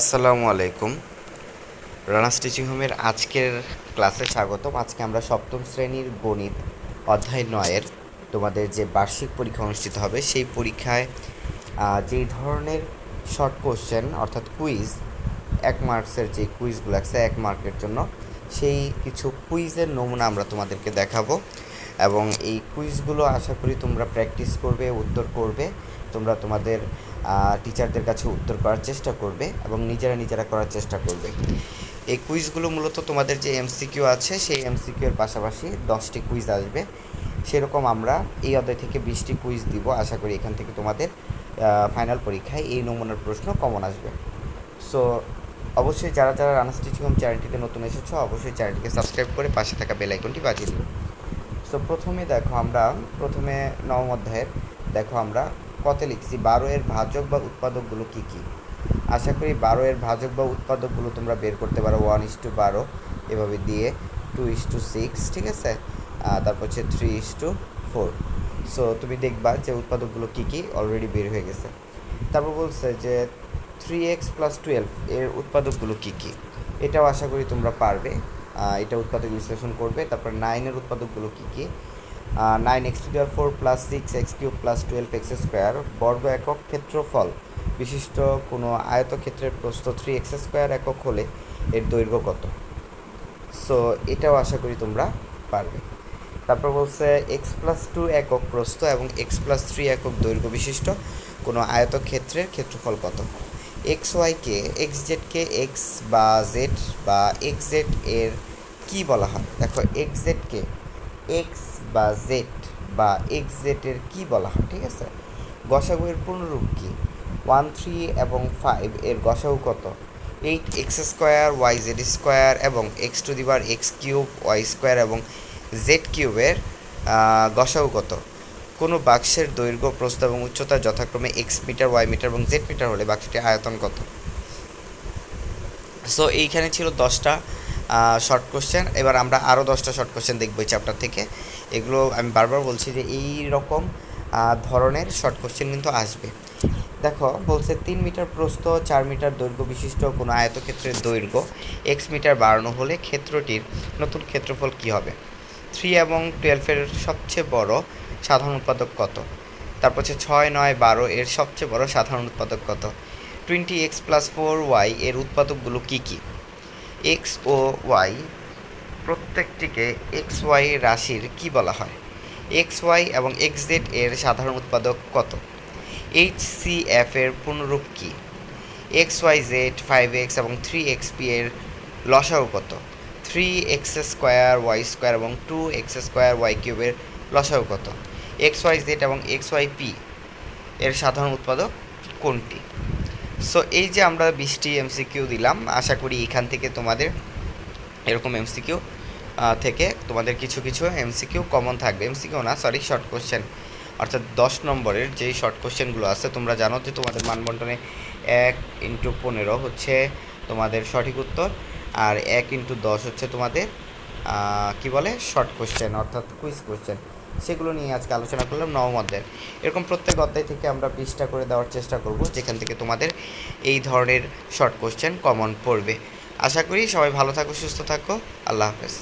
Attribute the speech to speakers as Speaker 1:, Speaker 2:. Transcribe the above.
Speaker 1: আসসালামু আলাইকুম। রানা স্টিচিং হোমের আজকের ক্লাসে স্বাগতম। আজকে আমরা সপ্তম শ্রেণির গণিত অধ্যায় নয়ের তোমাদের যে বার্ষিক পরীক্ষা অনুষ্ঠিত হবে, সেই পরীক্ষায় যেই ধরনের শর্ট কোশ্চেন অর্থাৎ কুইজ এক মার্কসের যে কুইজগুলো আছে এক মার্কের জন্য, সেই কিছু কুইজের নমুনা আমরা তোমাদেরকে দেখাবো। এবং এই কুইজগুলো আশা করি তোমরা প্র্যাকটিস করবে, উত্তর করবে। তোমরা তোমাদের টিচারদের কাছে উত্তর করার চেষ্টা করবে এবং নিজেরা নিজেরা করার চেষ্টা করবে। এই কুইজগুলো মূলত তোমাদের যে এমসিকিউ আছে, সেই এমসিকিউ এর পাশাপাশি দশটি কুইজ আসবে। সেরকম আমরা এই অধ্যায় থেকে বিশটি কুইজ দিব। আশা করি এখান থেকে তোমাদের ফাইনাল পরীক্ষায় এই নমুনার প্রশ্ন কমন আসবে। সো অবশ্যই যারা যারা রানা স্টিচিং হোম চ্যানেলটিতে নতুন এসেছ, অবশ্যই চ্যানেলটিকে সাবস্ক্রাইব করে পাশে থাকা বেল আইকনটি বাজিয়ে দিও। সো প্রথমে দেখো আমরা, প্রথমে নবম অধ্যায়ের, দেখো আমরা কত লিখছি, বারো এর ভাজক বা উৎপাদকগুলো কী কী? আশা করি বারো এর ভাজক বা উৎপাদকগুলো তোমরা বের করতে পারো ওয়ান ইস টু বারো, এভাবে দিয়ে টু ইস টু সিক্স ঠিক আছে? তারপর হচ্ছে three is to four so তুমি দেখবা যে উৎপাদকগুলো কী কী অলরেডি বের হয়ে গেছে। তারপর বলছে যে থ্রি এক্স প্লাস টুয়েলভ এর উৎপাদকগুলো কী কী? এটাও আশা করি তোমরা পারবে। এটা উৎপাদক বিশ্লেষণ করবে। তারপর নাইনের উৎপাদকগুলো কী কী? Nine x to four plus six x cube plus twelve x square বর্গ একক ক্ষেত্রফল। বিশিষ্ট কোনো আয়তক্ষেত্রের প্রস্থ থ্রি এক্স স্কোয়ার একক হলে এর দৈর্ঘ্য কত? সো এটাও আশা করি তোমরা পারবে। তারপর বলছে এক্স প্লাস টু একক প্রস্থ এবং এক্স প্লাস থ্রি একক দৈর্ঘ্য বিশিষ্ট কোনো আয়তক্ষেত্রের ক্ষেত্রফল কত? এক্স ওয়াইকে এক্স জেডকে এক্স বা জেড বা এক্স জেড এর কি বলা হয়? দেখো এক্স জেডকে এক্স বা জেড বা এক্স জেড এর কি বলা হয়, ঠিক আছে? গসাগু এর পূর্ণরূপ কি? ওয়ান, থ্রি এবং ফাইভ এর গসাগু কত? Eight, x square, y, z square এবং এক্স টু দিবার এক্স কিউব, ওয়াই স্কোয়ার এবং জেড কিউবের গসাগু কত? কোনো বাক্সের দৈর্ঘ্য, প্রস্থ এবং উচ্চতা যথাক্রমে এক্স মিটার, ওয়াই মিটার এবং জেড মিটার হলে বাক্সটির আয়তন কত? সো এইখানে ছিল দশটা শর্ট কোশ্চেন এবার আমরা আরও দশটা শর্ট কোশ্চেন দেখব এই চ্যাপ্টার থেকে। এগুলো আমি বারবার বলছি যে এই রকম ধরনের শর্ট কোশ্চেন কিন্তু আসবে। দেখো, বলছে তিন মিটার প্রস্থ, চার মিটার দৈর্ঘ্য বিশিষ্ট কোনো আয়তক্ষেত্রের দৈর্ঘ্য এক্স মিটার বাড়ানো হলে ক্ষেত্রটির নতুন ক্ষেত্রফল কী হবে? থ্রি এবং টুয়েলভের সবচেয়ে বড় সাধারণ উৎপাদক কত? তারপর হচ্ছে ছয়, নয়, বারো এর সবচেয়ে বড় সাধারণ উৎপাদক কত? Twenty x plus four y এর উৎপাদকগুলো কী কী? এক্স ও ওয়াই প্রত্যেকটিকে এক্স ওয়াই রাশির কি বলা হয়? এক্স ওয়াই এবং এক্স জেড এর সাধারণ উৎপাদক কত? এইচ সি এফ এর পূর্ণরূপ কি? X y z five x এবং থ্রি এক্স পি এর লসাও কত? Three x square y square এবং টু এক্স স্কোয়ার ওয়াই কিউবের লসাও কত? এক্স ওয়াই জেড এবং এক্স ওয়াই পি এর সাধারণ উৎপাদক কোনটি? সো এই যে আমরা বিশটি এমসিকিউ দিলাম, আশা করি এখান থেকে তোমাদের এরকম এমসিকিউ থেকে তোমাদের কিছু কিছু এমসিকিউ কমন থাকবে। এমসিকিউ না সরি শর্ট কোশ্চেন অর্থাৎ দশ নম্বরের যেই শর্ট কোশ্চেনগুলো আছে, তোমরা জানো যে তোমাদের মানবন্টনে এক ইন্টু পনেরো হচ্ছে তোমাদের সঠিক উত্তর, আর এক ইন্টু দশ হচ্ছে তোমাদের কি বলে? শর্ট কোশ্চেন অর্থাৎ কুইজ কোশ্চেন সেগুলো নিয়ে আজকে আলোচনা করলাম নবম অধ্যায়। এরকম প্রত্যেক অধ্যায় থেকে আমরা বিশটা করে দেওয়ার চেষ্টা করব, যেখান থেকে তোমাদের এই ধরনের শর্ট কোশ্চেন কমন পড়বে। আশা করি সবাই ভালো থাকো, সুস্থ থাকো। আল্লাহ হাফেজ।